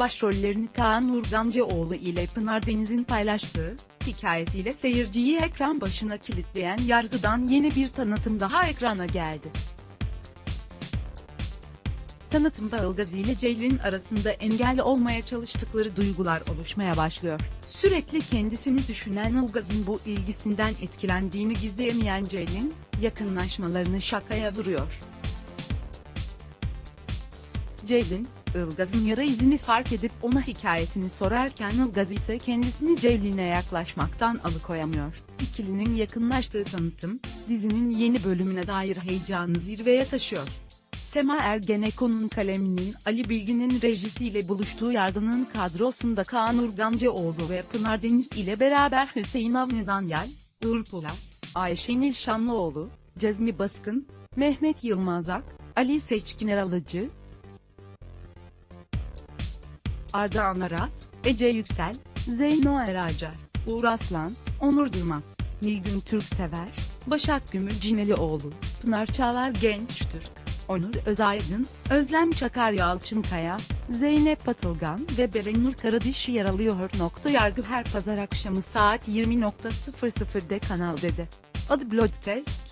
başrollerini Kaan Urgancıoğlu ile Pınar Deniz'in paylaştığı, hikayesiyle seyirciyi ekran başına kilitleyen Yargı'dan yeni bir tanıtım daha ekrana geldi. Tanıtımda Ilgaz ile Ceylin arasında engel olmaya çalıştıkları duygular oluşmaya başlıyor. Sürekli kendisini düşünen Ilgaz'ın bu ilgisinden etkilendiğini gizleyemeyen Ceylin, yakınlaşmalarını şakaya vuruyor. Ceylin, Ilgaz'ın yara izini fark edip ona hikayesini sorarken Ilgaz ise kendisini Ceylin'e yaklaşmaktan alıkoyamıyor. İkilinin yakınlaştığı tanıtım, dizinin yeni bölümüne dair heyecanı zirveye taşıyor. Sema Ergenekon'un kaleminin Ali Bilgin'in rejisiyle buluştuğu yargının kadrosunda Kaan Urgancıoğlu ve Pınar Deniz ile beraber Hüseyin Avni Danyal, Uğur Polat, Ayşenil Şanlıoğlu, Cezmi Baskın, Mehmet Yılmazak, Ali Seçkiner Alıcı, Arda Anarat, Ece Yüksel, Zeyno Eracar, Uğur Aslan, Onur Durmaz, Nilgün Türksever, Başak Gümül Cinelioğlu, Pınar Çağlar Genç Türk, Onur Özaydın, Özlem Çakar Yalçınkaya, Zeynep Patılgan ve Berenur Karadiş yer. Nokta Yargı her pazar akşamı saat 20.00'de Kanal D'de. Adı Blog Test.